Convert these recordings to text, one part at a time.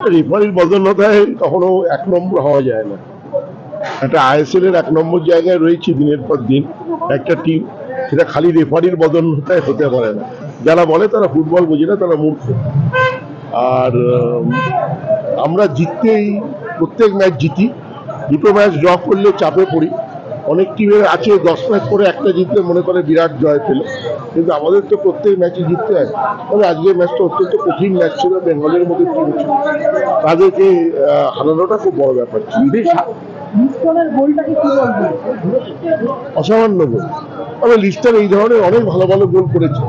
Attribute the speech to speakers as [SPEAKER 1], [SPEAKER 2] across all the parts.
[SPEAKER 1] রেফারির বদলতায় কখনো এক নম্বর হওয়া যায় না। একটা আইএসএল এর এক নম্বর জায়গায় রয়েছে দিনের পর দিন। একটা টিম সেটা খালি রেফারির বদলতায় হতে পারে না। যারা বলে তারা ফুটবল বোঝে না, তারা মূর্খ। আর আমরা জিততেই প্রত্যেক ম্যাচ জিতি। দুটো ম্যাচ ড্র করলে চাপে পড়ি। অনেক টিমের আছে দশ ম্যাচ করে একটা জিতলে মনে করে বিরাট জয় পেল। কিন্তু আমাদের তো প্রত্যেক ম্যাচে জিততে হয়। তবে আজকের ম্যাচটা অত্যন্ত কঠিন ম্যাচ ছিল বেঙ্গলের মধ্যে টিম ছিল। তাদেরকে হারানোটা খুব বড় ব্যাপার ছিল। অসামান্য গোল তবে লিস্টার এই ধরনের অনেক ভালো ভালো গোল করেছে।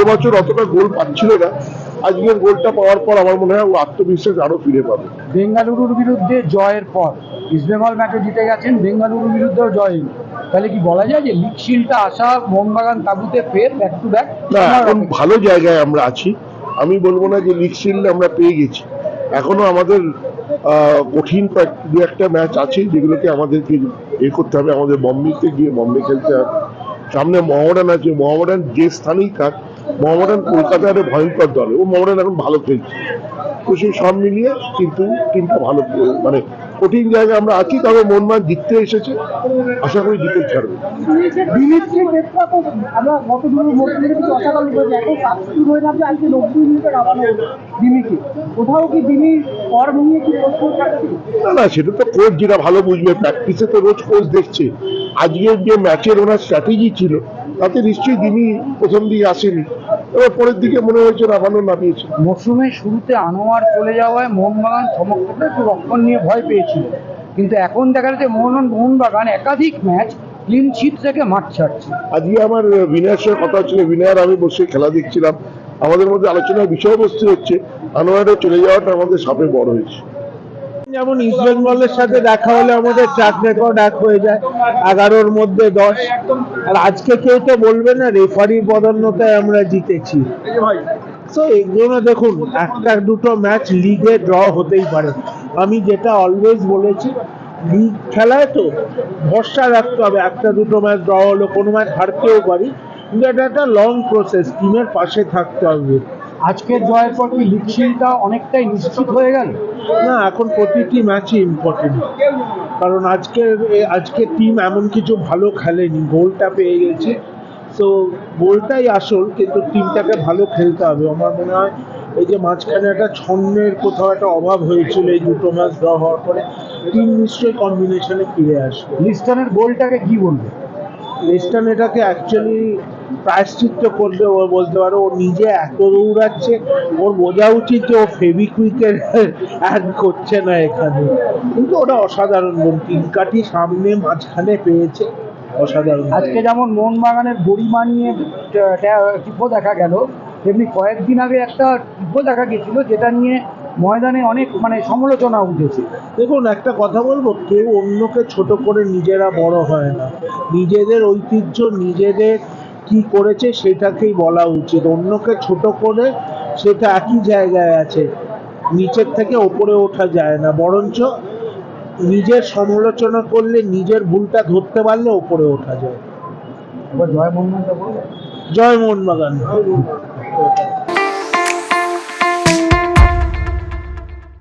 [SPEAKER 1] এবছর অতটা গোল পাচ্ছিল না। আজকের গোলটা পাওয়ার পর আমার মনে হয় ও আত্মবিশ্বাস আরও ফিরে পাবে।
[SPEAKER 2] বেঙ্গালুরুর বিরুদ্ধে জয়ের পর ইস্টবেঙ্গল ম্যাচে জিতে গেছেন বেঙ্গালুরুর বিরুদ্ধেও জয়। তাহলে কি বলা যায় যে লিগ শিল্ডটা আসা মোহনবাগান তাবুতে ফের ব্যাক টু ব্যাক
[SPEAKER 1] এখন ভালো জায়গায় আমরা আছি। আমি বলব না যে লিগ শিল্ড আমরা পেয়ে গেছি। এখনও আমাদের আহ, কঠিন দু একটা ম্যাচ আছে যেগুলোকে আমাদেরকে এ করতে হবে। আমাদের বম্বেতে গিয়ে বম্বে খেলতে হবে। সামনে মহামডান আছে। মহামডান যে স্থানেই থাক মহামডান কলকাতার একটা ভয়ঙ্কর দল। ও মহামডান এখন ভালো খেলছে। তো সেই সব মিলিয়ে কিন্তু টিমটা ভালো মানে কঠিন জায়গায় আমরা আছি তবে মনমান জিততে এসেছে। আশা করি জিতে ছাড়বে। না। না সেটা তো কোচ যেটা ভালো বুঝবে। প্র্যাকটিসে তো রোজ কোচ দেখছে। আজকের যে ম্যাচের ওনার স্ট্র্যাটেজি ছিল তাতে নিশ্চয়ই তিনি প্রথম দিকে আসেনি এবার পরের দিকে মনে হয়েছে রাবানো নামিয়েছে।
[SPEAKER 2] মরশুমের শুরুতে আনোয়ার চলে যাওয়ায় মোহনবাগান চমকপ্রদ একটু রক্ষণ নিয়ে ভয় পেয়েছিল। কিন্তু এখন দেখা যাচ্ছে মোহন মোহনবাগান একাধিক ম্যাচ ক্লিন শিট থেকে মাঠ ছাড়ছে।
[SPEAKER 1] আজকে আমার বিনয়ের সঙ্গে কথা হচ্ছিল বিনয় আর আমি বসে খেলা দেখছিলাম। আমাদের মধ্যে আলোচনার বিষয়বস্তু হচ্ছে আনোয়ারের চলে যাওয়াটা আমাদের সাপে বড় হয়েছে।
[SPEAKER 3] যেমন ইস্ট বেঙ্গলের সাথে দেখা হলে আমাদের ট্র্যাক রেকর্ড এক হয়ে যায়, এগারোর মধ্যে দশ। আর আজকে কেউ তো বলবে না রেফারি বদলতায় আমরা জিতেছি। তো এগুলো দেখুন, একটা দুটো ম্যাচ লিগে ড্র হতেই পারে। আমি যেটা অলওয়েজ বলেছি লিগ খেলায় তো ভরসা রাখতে হবে, একটা দুটো ম্যাচ ড্র হলো, কোনো ম্যাচ হারতেও পারি। কিন্তু এটা একটা লং প্রসেস টিমের পাশে থাকতে হবে।
[SPEAKER 2] আজকের জয়ের পর কি লিগ অনেকটাই নিশ্চিত হয়ে গেল?
[SPEAKER 3] না এখন প্রতিটি ম্যাচই ইম্পর্টেন্ট কারণ আজকের আজকের টিম এমন কিছু ভালো খেলেনি। গোলটা পেয়ে গেছে। তো গোলটাই আসল কিন্তু টিমটাকে ভালো খেলতে হবে। আমার মনে হয় এই যে মাঝখানে একটা ছন্নের কোথাও একটা অভাব হয়েছিল এই দুটো ম্যাচ ড্র হওয়ার পরে টিম নিশ্চয়ই কম্বিনেশনে ফিরে আসবে।
[SPEAKER 2] লিস্টনের গোলটাকে কি বলবে?
[SPEAKER 3] ওয়েস্টার্ন এটাকে অ্যাকচুয়ালি প্রায়শ্চিত্ত করলে ও বলতে পারো ও নিজে এত দৌড়াচ্ছে ওর বোঝা উচিত যে ও ফেবিকুইকের অ্যাড করছে না এখানে। কিন্তু ওটা অসাধারণ গুণ তিন কাঠি সামনে মাঝখানে পেয়েছে অসাধারণ
[SPEAKER 2] আজকে যেমন মোহনবাগানের গরিমা নিয়ে ট- ট- দেখা গেল তেমনি কয়েকদিন আগে একটা টিপ্প দেখা গেছিল যেটা নিয়ে ময়দানে অনেক মানে সমালোচনা উঠেছে।
[SPEAKER 3] দেখুন একটা কথা বলব কেউ অন্যকে ছোট করে নিজেরা বড় হয় না। নিজেদের ঐতিহ্য নিজেদের কি করেছে সেটাকেই বলা উচিত। অন্যকে ছোট করে সেটা একই জায়গায় আছে। নিচের থেকে ওপরে ওঠা যায় না। বরঞ্চ নিজের সমালোচনা করলে নিজের ভুলটা ধরতে পারলে ওপরে ওঠা যায়।
[SPEAKER 2] এবার জয় মোহনবাগান
[SPEAKER 3] জয় মোহনবাগান